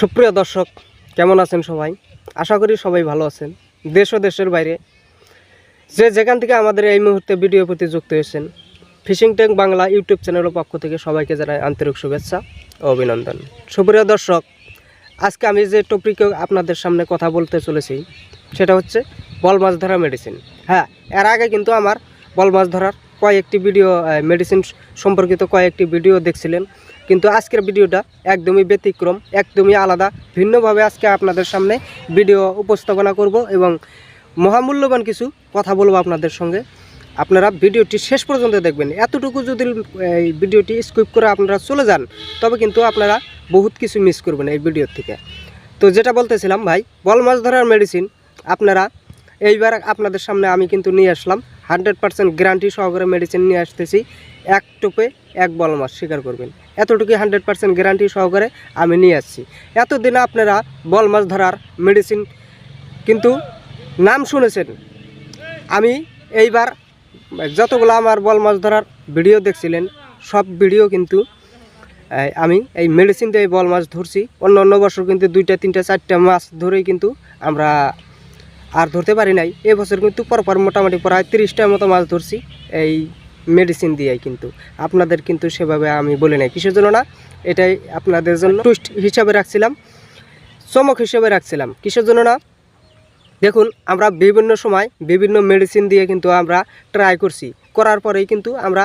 সুপ্রিয় দর্শক, কেমন আছেন সবাই? আশা করি সবাই ভালো আছেন। দেশ ও দেশের বাইরে যে যেখান থেকে আমাদের এই মুহূর্তে ভিডিও প্রতি যুক্ত হয়েছেন, ফিশিং ট্যাঙ্ক বাংলা ইউটিউব চ্যানেলের পক্ষ থেকে সবাইকে জানাই আন্তরিক শুভেচ্ছা ও অভিনন্দন। সুপ্রিয় দর্শক, আজকে আমি যে টপিকে আপনাদের সামনে কথা বলতে চলেছি, সেটা হচ্ছে বল মাছ ধরা মেডিসিন হ্যাঁ এর আগে কিন্তু আমার বল মাছ ধরার কয়েকটি ভিডিও মেডিসিন সম্পর্কিত কয়েকটি ভিডিও দেখছিলেন। কিন্তু আজকের ভিডিওটা একদমই ব্যতিক্রম, একদমই আলাদা। ভিন্নভাবে আজকে আপনাদের সামনে ভিডিও উপস্থাপনা করব এবং মহামূল্যবান কিছু কথা বলব আপনাদের সঙ্গে। আপনারা ভিডিওটি শেষ পর্যন্ত দেখবেন। এতটুকু যদি এই ভিডিওটি স্কিপ করে আপনারা চলে যান, তবে কিন্তু আপনারা বহুত কিছু মিস করবেন এই ভিডিওর থেকে। তো যেটা বলতেছিলাম ভাই, বল মাছ ধরার মেডিসিন আপনারা, এইবার আপনাদের সামনে আমি কিন্তু নিয়ে আসলাম। হান্ড্রেড পার্সেন্ট গ্যারান্টি সহকারে মেডিসিন নিয়ে আসতেছি। এক টোপে এক বল মাছ, স্বীকার করবেন। এতটুকু হান্ড্রেড পার্সেন্ট গ্যারান্টি সহকারে আমি নিয়ে আসছি। এতদিনে আপনারা বল মাছ ধরার মেডিসিন কিন্তু নাম শুনেছেন। আমি এইবার যতগুলো আমার বল মাছ ধরার ভিডিও দেখছিলেন, সব ভিডিও কিন্তু আমি এই মেডিসিন দিয়ে বল মাছ ধরছি। অন্য অন্য বছর কিন্তু দুইটা, তিনটা, চারটা মাছ ধরেই কিন্তু আমরা আর ধরতে পারি নাই। এবছর কিন্তু পরপর মোটামুটি প্রায় তিরিশটার মতো মাছ ধরছি এই মেডিসিন দিয়ে কিন্তু। আপনাদের কিন্তু সেভাবে আমি বলি নাই। কিসের জন্য না? এটাই আপনাদের জন্য টুইস্ট হিসাবে রাখছিলাম, চমক হিসেবে রাখছিলাম। কিসের জন্য না? দেখুন, আমরা বিভিন্ন সময় বিভিন্ন মেডিসিন দিয়ে কিন্তু আমরা ট্রাই করছি। করার পরেই কিন্তু আমরা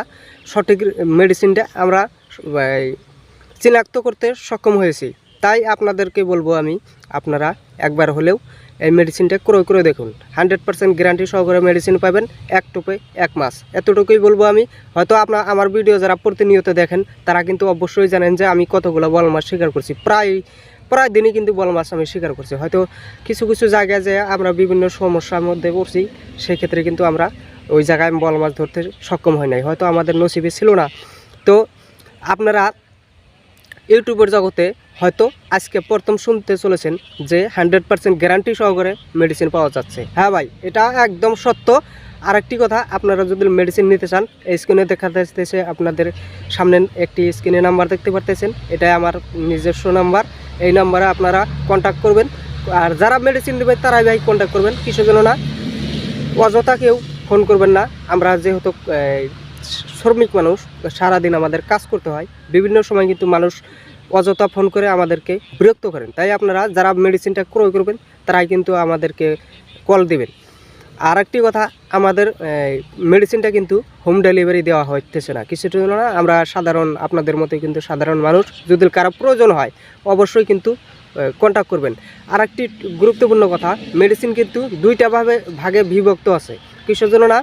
সঠিক মেডিসিনটা আমরা চিনাক্ত করতে সক্ষম হয়েছি। তাই আপনাদেরকে বলব আমি, আপনারা একবার হলেও এই মেডিসিনটা ক্রয় করে দেখুন। হান্ড্রেড পার্সেন্ট গ্যারান্টি সহকারে মেডিসিন পাবেন এক টোপে এক মাস। এতটুকুই বলব আমি। হয়তো আপনার আমার ভিডিও যারা প্রতিনিয়ত দেখেন, তারা কিন্তু অবশ্যই জানেন যে আমি কতগুলো বল মাছ শিকার করছি। প্রায় প্রায় দিনই কিন্তু বল মাছ আমি শিকার করছি। হয়তো কিছু কিছু জায়গায় যে আমরা বিভিন্ন সমস্যার মধ্যে পড়ছি, সেক্ষেত্রে কিন্তু আমরা ওই জায়গায় বল মাছ ধরতে সক্ষম হয় নাই। হয়তো আমাদের নসিবে ছিল না। তো আপনারা ইউটিউবের জগতে হয়তো আজকে প্রথম শুনতে চলেছেন যে হান্ড্রেড পার্সেন্ট গ্যারান্টি সহকারে মেডিসিন পাওয়া যাচ্ছে। হ্যাঁ ভাই, এটা একদম সত্য। আরেকটি কথা, আপনারা যদি মেডিসিন নিতে চান, এই স্ক্রিনে দেখা যাচ্ছে আপনাদের সামনে একটি স্ক্রিনে নাম্বার দেখতে পারতেছেন। এটাই আমার নিজস্ব নাম্বার। এই নাম্বারে আপনারা কন্ট্যাক্ট করবেন। আর যারা মেডিসিন নেবেন তারাই ভাই কন্ট্যাক্ট করবেন। কিসের জন্য না, অযথা কেউ ফোন করবেন না। আমরা যেহেতু শ্রমিক মানুষ সারাদিন আমাদের কাজ করতে হয়। বিভিন্ন সময় কিন্তু মানুষ অযথা ফোন করে আমাদেরকে বিরক্ত করেন। তাই আপনারা যারা মেডিসিনটা ক্রয় করবেন, তারাই কিন্তু আমাদেরকে কল দিবেন। আর একটি কথা, আমাদের মেডিসিনটা কিন্তু হোম ডেলিভারি দেওয়া হইতেছে না। কিছু না, আমরা সাধারণ, আপনাদের মতোই কিন্তু সাধারণ মানুষ। যদি কারও প্রয়োজন হয়, অবশ্যই কিন্তু কন্ট্যাক্ট করবেন। আর একটি গুরুত্বপূর্ণ কথা, মেডিসিন কিন্তু দুইটা ভাবে, ভাগে বিভক্ত আছে। কিসের জন্য না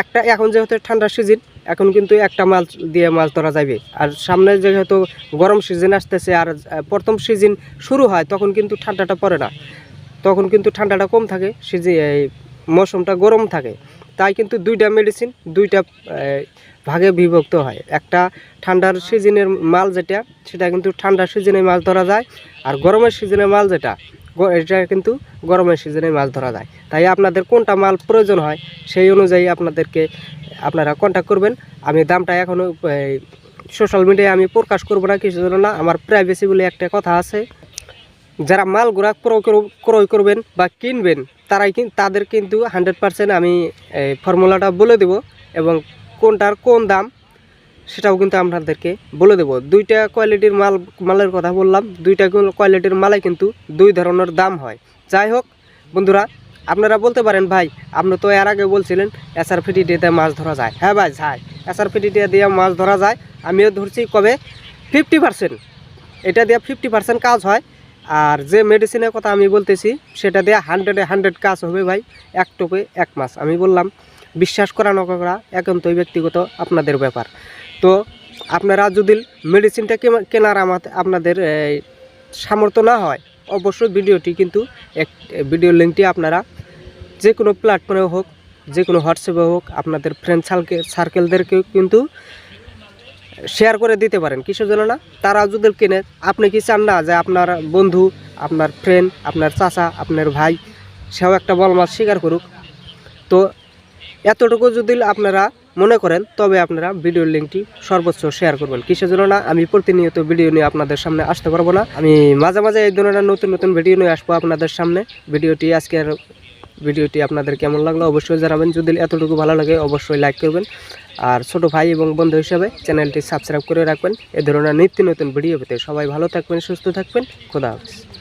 একটা এখন যেহেতু ঠান্ডার সিজন, এখন কিন্তু একটা মাছ দিয়ে মাছ ধরা যাবে। আর সামনে যেহেতু গরম সিজন আসতেছে আর প্রথম সিজন শুরু হয়, তখন কিন্তু ঠান্ডাটা পড়ে না। তখন কিন্তু ঠান্ডাটা কম থাকে, সিজি, এই মৌসুমটা গরম থাকে। তাই কিন্তু দুইটা মেডিসিন দুইটা ভাগে বিভক্ত হয়। একটা ঠান্ডার সিজনের মাল যেটা, সেটা কিন্তু ঠান্ডার সিজনে মাছ ধরা যায়, আর গরমের সিজনে মাল যেটা এটা কিন্তু গরমের সিজনে মাছ ধরা যায়। তাই আপনাদের কোনটা মাল প্রয়োজন হয়, সেই অনুযায়ী আপনাদেরকে, আপনারা কন্ট্যাক্ট করবেন। আমি দামটা এখনও সোশ্যাল মিডিয়ায় আমি প্রকাশ করব না, কিছু না, আমার প্রাইভেসি বলে একটা কথা আছে। যারা মালগুলা ক্রয় ক্রয় করবেন বা কিনবেন, তারাই তাদের কিন্তু হান্ড্রেড পার্সেন্ট আমি ফর্মুলাটা বলে দেব এবং কোনটার কোন দাম সেটাও কিন্তু আপনাদেরকে বলে দেব। দুইটা কোয়ালিটির মাল, মালের কথা বললাম, দুইটা কোয়ালিটির মালে কিন্তু দুই ধরনের দাম হয়। যাই হোক, বন্ধুরা, আপনারা বলতে পারেন, ভাই, আপনি তো এর আগে বলছিলেন এসআর ফিটি দিয়ে মাছ ধরা যায়। হ্যাঁ ভাই, যায়। এসআর ফিটি দিয়ে মাছ ধরা যায়। আমিও ধরছি কবে? ফিফটি এটা দিয়ে ফিফটি কাজ হয়। আর যে মেডিসিনের কথা আমি বলতেছি, সেটা দিয়ে হান্ড্রেডে হান্ড্রেড কাজ হবে, ভাই, এক টোপে এক মাস। আমি বললাম, বিশ্বাস করা না করা, একান্তই ব্যক্তিগত আপনাদের ব্যাপার। তো আপনারা যদি মেডিসিনটা কেনার আমাদের আপনাদের সামর্থ্য না হয়, অবশ্যই ভিডিওটি কিন্তু এক ভিডিও লিঙ্কটি আপনারা যে কোনো প্ল্যাটফর্মে হোক যে কোনো হোয়াটসঅ্যাপে হোক, আপনাদের ফ্রেন্ড সার্কেল সার্কেলদেরকেও কিন্তু শেয়ার করে দিতে পারেন। কিসের জন্য না? তারা যদি কেনে, আপনি কি চান না যে আপনার বন্ধু, আপনার ফ্রেন্ড আপনার চাচা, আপনার ভাই, সেও একটা বল মাছ শিকার করুক? তো এতটুকু যদি আপনারা মনে করেন, তবে আপনারা ভিডিওর লিঙ্কটি সর্বোচ্চ শেয়ার করবেন। কিসের জন্য না, আমি প্রতিনিয়ত ভিডিও নিয়ে আপনাদের সামনে আসতে পারব না। আমি মাঝে মাঝে এই ধরনের নতুন নতুন ভিডিও নিয়ে আসব আপনাদের সামনে। ভিডিওটি আজকের ভিডিওটি আপনাদের কেমন লাগল অবশ্যই জানাবেন। যদি এতটুকু ভালো লাগে, অবশ্যই লাইক করবেন। আর ছোট ভাই এবং বন্ধু হিসাবে চ্যানেলটি সাবস্ক্রাইব করে রাখবেন। এ ধরনের নিত্য নতুন ভিডিও পেতে সবাই ভালো থাকবেন, সুস্থ থাকবেন। খোদা হাফিজ।